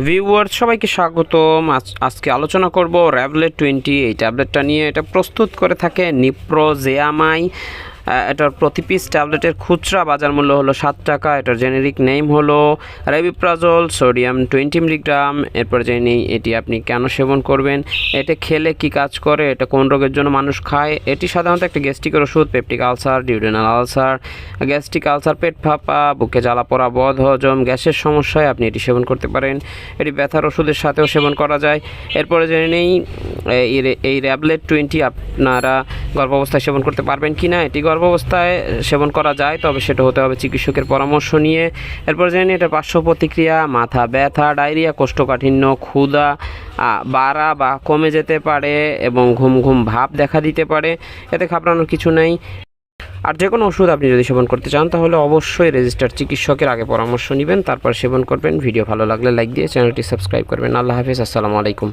Viewer সবাইকে স্বাগতম। আজ- আজকে আলোচনা করব র্যাবলেট টোয়েন্টি এই ট্যাবলেটটা নিয়ে। এটা প্রস্তুত করে থাকে নিপ্রো জেয়ামাই এটার প্রতি পিস ট্যাবলেটের খুচরা বাজার মূল্য হলো সাত টাকা। এটার জেনেরিক নেম হলো রেবিপ্রাজল সোডিয়াম টোয়েন্টি মিলিগ্রাম এরপর জেনে নিই, এটি আপনি কেন সেবন করবেন? এটা খেলে কি কাজ করে? এটা কোন রোগের জন্য মানুষ খায়? এটি সাধারণত একটা গ্যাস্ট্রিকের ওষুধ peptic ulcer duodenal ulcer gastric ulcer পেট ফাঁপা, বুকে জ্বালা পড়া, বদ হজম, গ্যাসের সমস্যায় আপনি এটি সেবন করতে পারেন। এটি ব্যথার ওষুধের সাথেও সেবন করা যায়। এরপরে জেনে নেই, এই র্যাবলেট টোয়েন্টি আপনারা গর্ভাবস্থায় সেবন করতে পারবেন কি না এটি গর্ভাবস্থায় সেবন করা যায়, তবে সেটা হতে হবে চিকিৎসকের পরামর্শ নিয়ে। এরপর জেনে এটা পার্শ্ব প্রতিক্রিয়া, মাথা ব্যথা, ডায়রিয়া, কোষ্ঠকাঠিন্য, ক্ষুধা বাড়া বা কমে যেতে পারে এবং ঘুম ঘুম ভাব দেখা দিতে পারে, এতে ঘাবড়ানোর কিছু নেই। আর যে কোনো ওষুধ আপনি যদি সেবন করতে চান, তাহলে অবশ্যই রেজিস্টার চিকিৎসকের আগে পরামর্শ নেবেন, তারপর সেবন করবেন। ভিডিও ভালো লাগলে লাইক দিয়ে চ্যানেলটি সাবস্ক্রাইব করবেন। আল্লাহ হাফিজ, আসসালামু আলাইকুম।